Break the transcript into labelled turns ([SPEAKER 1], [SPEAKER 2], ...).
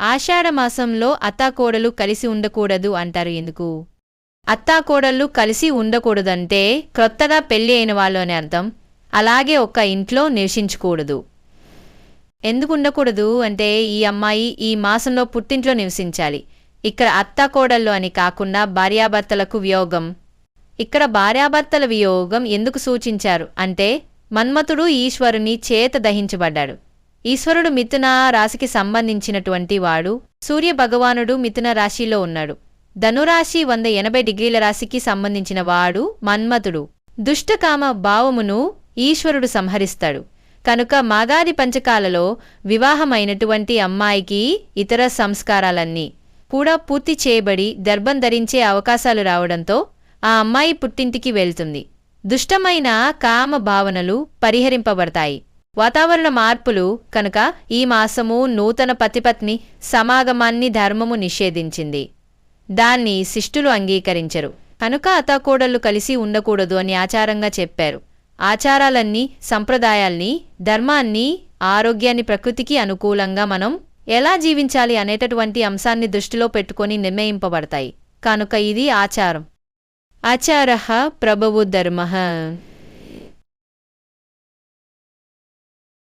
[SPEAKER 1] ఆషాఢమాసంలో అత్తాకోడలు కలిసి ఉండకూడదు అంటారు ఎందుకు? అత్తాకోడళ్ళు కలిసి ఉండకూడదంటే క్రొత్తగా పెళ్ళి అయిన వాళ్ళు అని అర్థం. అలాగే ఒక్క ఇంట్లో నివసించకూడదు. ఎందుకు ఉండకూడదు అంటే ఈ అమ్మాయి ఈ మాసంలో పుట్టింట్లో నివసించాలి. ఇక్కడ అత్తాకోడళ్ళు అని కాకుండా భార్యాభర్తలకు వియోగం. ఇక్కడ భార్యాభర్తల వియోగం ఎందుకు సూచించారు అంటే మన్మథుడు ఈశ్వరుని చేత దహించబడ్డాడు. ఈశ్వరుడు మిథున రాశికి సంబంధించినటువంటి వాడు సూర్య భగవానుడు మిథున రాశిలో ఉన్నాడు. ధనురాశి వంద ఎనభై డిగ్రీల రాశికి సంబంధించిన వాడు మన్మథుడు దుష్టకామ భావమును ఈశ్వరుడు సంహరిస్తాడు. కనుక మాగాది పంచకాలలో వివాహమైనటువంటి అమ్మాయికి ఇతర సంస్కారాలన్నీ కూడా పూర్తి చేయబడి దర్భం ధరించే అవకాశాలు రావడంతో ఆ అమ్మాయి పుట్టింటికి వెళ్తుంది. దుష్టమైన కామ భావనలు పరిహరింపబడతాయి. వాతావరణ మార్పులు కనుక ఈ మాసము నూతన పతిపత్ని సమాగమాన్ని ధర్మము నిషేధించింది. దాన్ని శిష్టులు అంగీకరించరు. కనుక అతాకోడళ్ళు కలిసి ఉండకూడదు అని ఆచారంగా చెప్పారు. ఆచారాలన్నీ సంప్రదాయాల్ని ధర్మాన్ని ఆరోగ్యాన్ని ప్రకృతికి అనుకూలంగా మనం ఎలా జీవించాలి అనేటటువంటి అంశాన్ని దృష్టిలో పెట్టుకొని నిర్ణయింపబడతాయి. కనుక ఇది ఆచారం. ఆచార ప్రభువు ధర్మ.